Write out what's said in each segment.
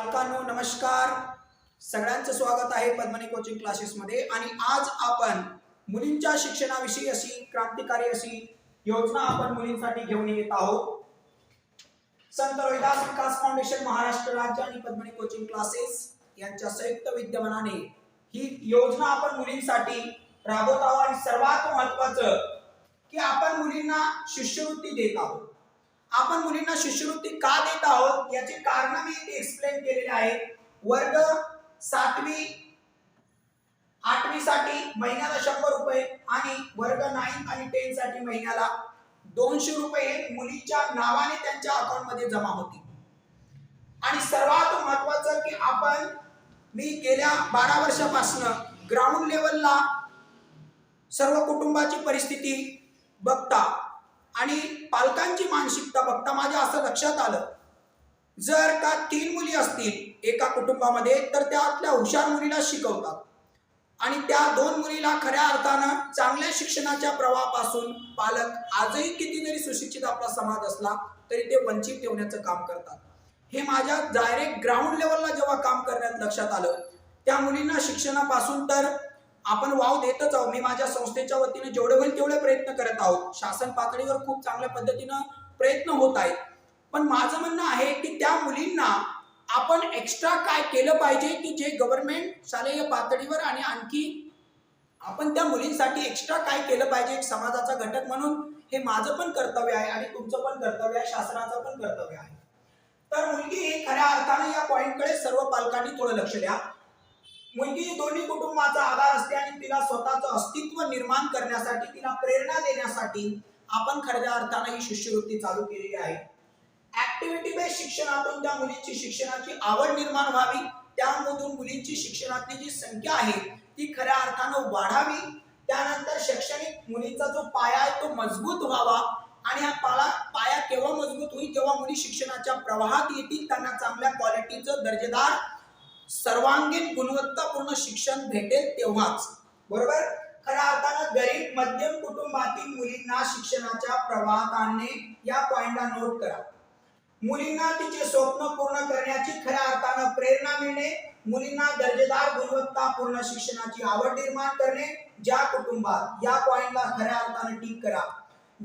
पालकांनो नमस्कार. सगळ्यांचं स्वागत आहे पद्मनी कोचिंग क्लासेसमध्ये आणि आज आपण मुलींच्या शिक्षणाविषयी अशी क्रांतिकारी अशी योजना आपण मुलींसाठी घेऊन येत आहोत. संत रोहिदास विकास फाउंडेशन महाराष्ट्र राज्य आणि पद्मनी कोचिंग क्लासेस यांच्या संयुक्त विद्यमानाने ही योजना आपण मुलींसाठी राबवत आहोत. आणि सर्वात महत्वाचं की आपण मुलींना शिष्यवृत्ती देत आहोत. आपण मुलींना शिष्यवृत्ती का देत आहोत याचे कारण मी इथे एक्सप्लेन केलेले आहेत वर्ग सातवी आठवी साठी महिन्याला शंभर रुपये आणि वर्ग नाईन आणि टेन साठी महिन्याला दोनशे रुपये मुलीच्या नावाने त्यांच्या अकाउंटमध्ये जमा होतील आणि सर्वात महत्वाचं की आपण मी गेल्या बारा वर्षापासून ग्राउंड लेवलला सर्व कुटुंबाची परिस्थिती बघता आणि पालकांची मानसिकता बघता माझ्या असं लक्षात आलं. जर का तीन मुली असतील एका कुटुंबामध्ये तर त्यातल्या हुशार मुलीला शिकवतात. आणि त्या दोन मुलीला खऱ्या अर्थानं चांगल्या शिक्षणाच्या प्रवाहापासून पालक आजही किती जरी सुशिक्षित आपला समाज असला तरी ते वंचित ठेवण्याचं काम करतात. हे माझ्या डायरेक्ट ग्राउंड लेवलला जेव्हा काम करण्यात लक्षात आलं त्या मुलींना शिक्षणापासून तर आपण वाव देतच आहोत. मी माझ्या संस्थेच्या वतीने जेवढे होईल तेवढे प्रयत्न करत आहोत. शासन पातळीवर खूप चांगल्या पद्धतीनं प्रयत्न होत आहेत. पण माझं म्हणणं आहे की त्या मुलींना आपण एक्स्ट्रा काय केलं पाहिजे की जे गव्हर्नमेंट शालेय पातळीवर आणि आणखी आपण त्या मुलींसाठी एक्स्ट्रा काय केलं पाहिजे एक समाजाचा घटक म्हणून हे माझं पण कर्तव्य आहे आणि तुमचं पण कर्तव्य आहे शासनाचं पण कर्तव्य आहे. तर मुलगी खऱ्या अर्थाने या पॉईंटकडे सर्व पालकांनी थोडं लक्ष द्या. मुलगी दोन्ही कुटुंबाचा आधार असते आणि तिला स्वतःचं अस्तित्व निर्माण करण्यासाठी तिला प्रेरणा देण्यासाठी आपण खऱ्या अर्थानं ही शिष्यवृत्ती चालू केलेली आहे. ऍक्टिव्हिटी बेस्ड शिक्षणातून त्या मुलींची शिक्षणाची आवड निर्माण व्हावी. त्यामधून मुलींची शिक्षणातली जी संख्या आहे ती खऱ्या अर्थानं वाढावी. त्यानंतर शैक्षणिक मुलींचा जो पाया आहे तो मजबूत व्हावा. आणि हा पाला पाया केव्हा मजबूत होईल जेव्हा मुली शिक्षणाच्या प्रवाहात येतील त्यांना चांगल्या क्वालिटीचं दर्जेदार सर्वांगीण गुणवत्तापूर्ण शिक्षण भेटेल तेव्हाच. बरोबर? खऱ्या अर्थानं गरीब मध्यम कुटुंबातील मुलींना शिक्षणाच्या प्रवाहात आणणे या पॉइंटला नोट करा. मुलींना तिचे स्वप्न पूर्ण करण्याची खऱ्या अर्थानं प्रेरणा मिळणे मुलींना दर्जेदार गुणवत्तापूर्ण शिक्षणाची आवड निर्माण करणे ज्या कुटुंबात या पॉइंटला खऱ्या अर्थानं टीक करा.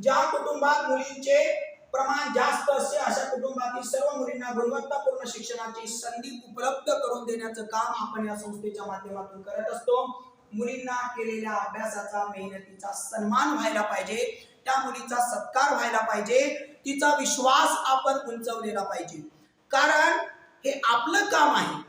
ज्या कुटुंबात मुलींचे प्रमाण जास्त असते अशा कुटुंबातील सर्व मुलींना गुणवत्तापूर्ण शिक्षणाची संधी उपलब्ध करून देण्याचं काम आपण या संस्थेच्या माध्यमातून करत असतो. मुलींना केलेल्या अभ्यासाचा मेहनतीचा सन्मान व्हायला पाहिजे. त्या मुलीचा सत्कार व्हायला पाहिजे. तिचा विश्वास आपण उंचवलेला पाहिजे. कारण हे आपलं काम आहे.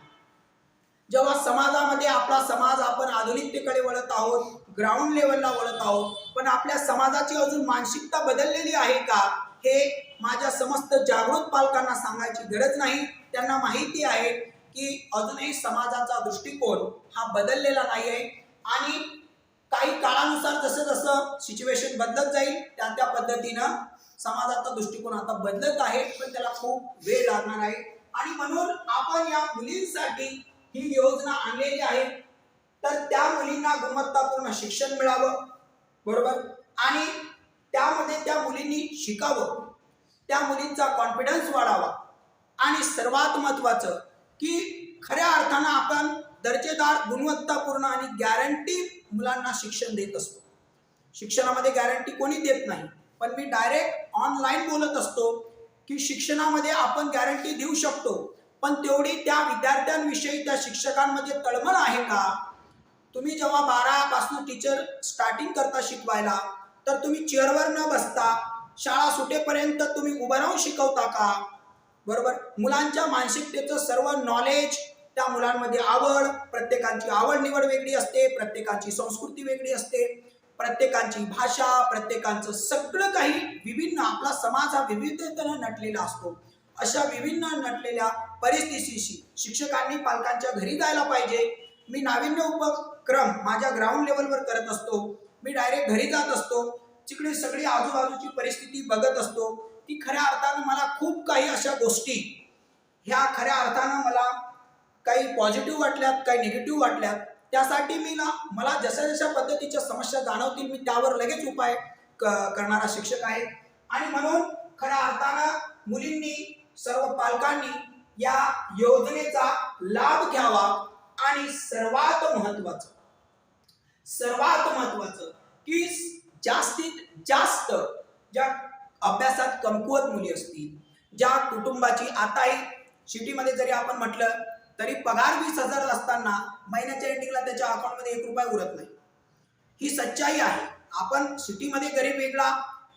जेव्हा समाजामध्ये आपला समाज आपण आधुनिकतेकडे वळत आहोत ग्राउंड लेवलला वळत आहोत पण आपल्या समाजाची अजून मानसिकता बदललेली आहे का? हे माझ्या समस्त जागृत पालकांना सांगायची गरज नाही. त्यांना माहिती आहे की अजूनही समाजाचा दृष्टिकोन हा बदललेला नाही आहे आणि काही काळानुसार जसं जसं सिच्युएशन बदलत जाईल त्या त्या पद्धतीनं समाजाचा दृष्टिकोन आता बदलत आहे पण त्याला खूप वेळ लागणार आहे. आणि म्हणून आपण या मुलींसाठी ही योजना आणलेली आहे. तर त्या मुलींना गुणवत्तापूर्ण शिक्षण मिळावं. बरोबर? आणि त्यामध्ये त्या मुलींनी शिकावं. त्या मुलींचा कॉन्फिडन्स वाढावा. आणि सर्वात महत्त्वाचं की खऱ्या अर्थानं आपण दर्जेदार गुणवत्तापूर्ण आणि गॅरंटी मुलांना शिक्षण देत असतो. शिक्षणामध्ये गॅरंटी कोणी देत नाही. पण मी डायरेक्ट ऑनलाईन बोलत असतो की शिक्षणामध्ये आपण गॅरंटी देऊ शकतो. पण तेवढी त्या विद्यार्थ्यांविषयी त्या शिक्षकांमध्ये तळमळ आहे का? तुम्ही जेव्हा बारापासून टीचर स्टार्टिंग करता शिकवायला तर तुम्ही चेअरवर न बसता शाळा सुटेपर्यंत तुम्ही उभं राहून शिकवता का? बरोबर? मुलांच्या मानसिकतेचं सर्व नॉलेज त्या मुलांमध्ये आवड प्रत्येकांची आवड निवड वेगळी असते प्रत्येकाची संस्कृती वेगळी असते प्रत्येकांची भाषा प्रत्येकांचं सगळं काही विभिन्न आपला समाज हा विविधतेनं नटलेला असतो. अशा विभिन्न नटलेल्या परिस्थितीशी शिक्षकांनी पालकांच्या घरी जायला पाहिजे. मी नाविन्य उपक्रम माझ्या ग्राउंड लेवलवर करत असतो. मी डायरेक्ट घरी जात असतो. तिकडे सगळी आजूबाजूची परिस्थिती बघत असतो. की खऱ्या अर्थानं मला खूप काही अशा गोष्टी ह्या खऱ्या अर्थानं मला काही पॉझिटिव्ह वाटल्यात काही निगेटिव्ह वाटल्यात. त्यासाठी मी ना मला जशा जशा पद्धतीच्या समस्या जाणवतील मी त्यावर लगेच उपाय क करणारा शिक्षक आहे. आणि म्हणून खऱ्या अर्थानं मुलींनी सर्व पालकांनी या योजनेचा लाभ घ्यावा आणि सर्वात महत्वाचं सर्वात महत्वाचं की जास्तीत जास्त ज्या अभ्यासात कमकुवत मुली असतील ज्या कुटुंबाची आताही सिटीमध्ये जरी आपण म्हटलं तरी पगार वीस हजार असताना महिन्याच्या एंडिंगला त्याच्या अकाउंटमध्ये एक रुपया उरत नाही. ही सच्चाई आहे. आपण सिटीमध्ये गरीब वेगळा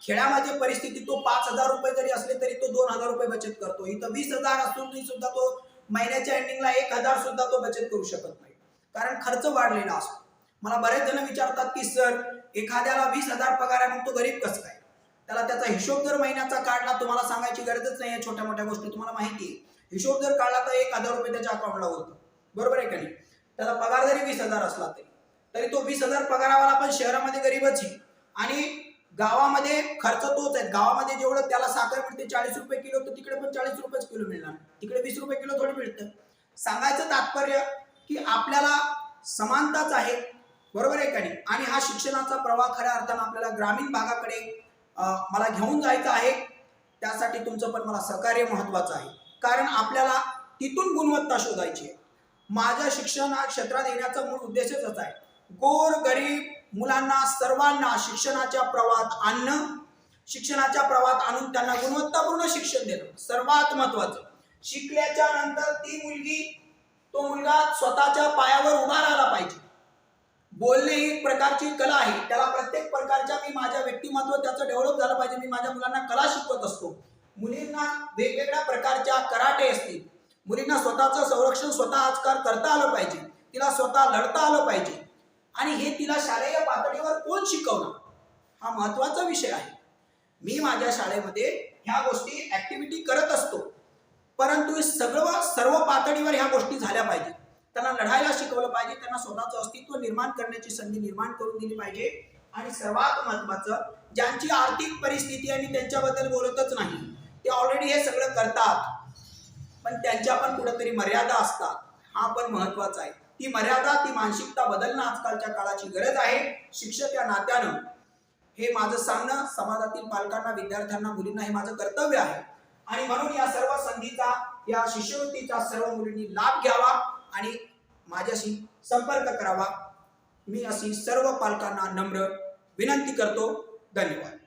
खेड्यामध्ये परिस्थिती तो पाच हजार रुपये जरी असले तरी तो दोन हजार रुपये बचत करतो. इथं वीस हजार असूनही सुद्धा तो महिन्याच्या एंडिंगला एक हजार सुद्धा तो बचत करू शकत नाही. कारण खर्च वाढलेला असतो. मला बरेच जण विचारतात की सर एखाद्याला वीस हजार पगार आहे मग तो गरीब कसं काय? त्याला त्याचा हिशोब जर महिन्याचा काढला तुम्हाला सांगायची गरजच नाही आहे छोट्या मोठ्या गोष्टी तुम्हाला माहिती आहे. हिशोब जर काढला तर एक हजार रुपये त्याच्या अकाउंटला होतो. बरोबर आहे का नाही? त्याचा पगार जरी वीस हजार असला तरी. तरी तो वीस हजार पगारावाला पण शहरामध्ये गरीबच आहे. आणि गावामध्ये खर्च तोच आहे. गावामध्ये जेवढं त्याला साखर मिळते चाळीस रुपये किलो तर तिकडे पण चाळीस रुपयेच किलो मिळणार. तिकडे वीस रुपये किलो थोडी मिळतं. सांगायचं तात्पर्य की आपल्याला समानताच आहे. बरोबर आहे का नाही? आणि हा शिक्षणाचा प्रवाह खऱ्या अर्थानं आपल्याला ग्रामीण भागाकडे मला घेऊन जायचं आहे. त्यासाठी तुमचं पण मला सहकार्य महत्वाचं आहे. कारण आपल्याला तिथून गुणवत्ता शोधायची आहे. माझ्या शिक्षण हा क्षेत्रात येण्याचा मूळ उद्देशच आहे. गोर गरीब मुलांना सर्वांना शिक्षणाच्या प्रवाहात आणणं शिक्षणाच्या प्रवाहात आणून त्यांना गुणवत्तापूर्ण शिक्षण देणं सर्वात महत्वाचं. शिकल्याच्या नंतर ती मुलगी तो मुलगा स्वतःच्या पायावर उभा राहिला पाहिजे. बोलणे ही एक प्रकारची कला आहे. त्याला प्रत्येक प्रकारच्या मी माझ्या व्यक्तिमत्व त्याचं डेव्हलप झालं पाहिजे. मी माझ्या मुलांना कला शिकवत असतो. मुलींना वेगवेगळ्या प्रकारच्या कराटे असतील. मुलींना स्वतःचं संरक्षण स्वतः आजकाल करता आलं पाहिजे. तिला स्वतः लढता आलं पाहिजे. आणि हे तिला शालेय पातळीवर कोण शिकवणार? हा महत्त्वाचा विषय आहे. मी माझ्या शाळेमध्ये ह्या गोष्टी ऍक्टिव्हिटी करत असतो. परंतु सगळं सर्व पातळीवर ह्या गोष्टी झाल्या पाहिजेत. त्यांना लढायला शिकवलं पाहिजे त्यांना स्वतःचं अस्तित्व निर्माण करण्याची संधी निर्माण करून दिली पाहिजे. आणि सर्वात महत्वाचं ज्यांची आर्थिक परिस्थिती आणि त्यांच्याबद्दल बोलतच नाही ते ऑलरेडी हे सगळं करतात. पण त्यांच्या पण कुठंतरी मर्यादा असतात. हा पण महत्त्वाचा आहे. ती मर्यादा ती मानसिकता बदलणं आजकालच्या काळाची गरज आहे. शिक्षक या नात्यानं हे माझं सांगणं समाजातील पालकांना विद्यार्थ्यांना मुलींना हे माझं कर्तव्य आहे. आणि म्हणून या सर्व संधीचा या शिष्यवृत्तीचा सर्व मुलींनी लाभ घ्यावा. आणि माझ्याशी संपर्क करावा. मी अशी सर्व पालकांना नम्र विनंती करतो. धन्यवाद.